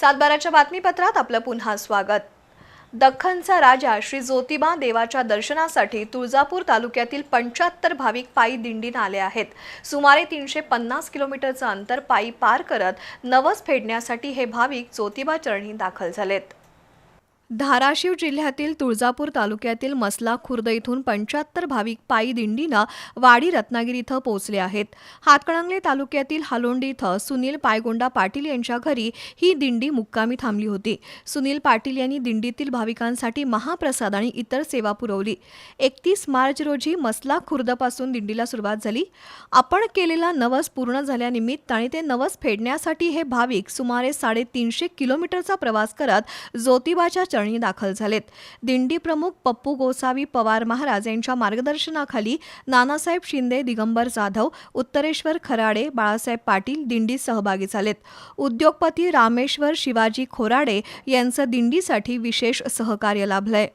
सातबाराच्या बातमीपत्रात आपलं पुन्हा स्वागत. दख्खनचा राजा श्री ज्योतिबा देवाच्या दर्शनासाठी तुळजापूर तालुक्यातील पंच्याहत्तर भाविक पायी दिंडीनं आले आहेत. सुमारे तीनशे पन्नास किलोमीटरचं अंतर पायी पार करत नवस फेडण्यासाठी हे भाविक ज्योतिबा चरणी दाखल झालेत. धाराशिव जिल्ह्यातील तुळजापूर तालुक्यातील मसला खुर्द इथून पंच्याहत्तर भाविक पायी दिंडीनं वाडी रत्नागिरी इथं पोहोचले आहेत. हातकणंगले तालुक्यातील हालोंडी इथं सुनील पायगोंडा पाटील यांच्या घरी ही दिंडी मुक्कामी थांबली होती. सुनील पाटील यांनी दिंडीतील भाविकांसाठी महाप्रसाद आणि इतर सेवा पुरवली. एकतीस मार्च रोजी मसला खुर्दपासून दिंडीला सुरुवात झाली. आपण केलेला नवस पूर्ण झाल्यानिमित्त आणि ते नवस फेडण्यासाठी हे भाविक सुमारे साडेतीनशे किलोमीटरचा प्रवास करत ज्योतिबाच्या चरणी दाखल झालेत. दिंडी प्रमुख पप्पू गोसावी पवार महाराज यांच्या मार्गदर्शनाखाली नानासाहेब शिंदे दिगंबर जाधव उत्तरेश्वर खराडे बाळासाहेब पाटील दिंडीत सहभागी झालेत. उद्योगपती रामेश्वर शिवाजी खोराडे यांचं दिंडीसाठी विशेष सहकार्य लाभलंय.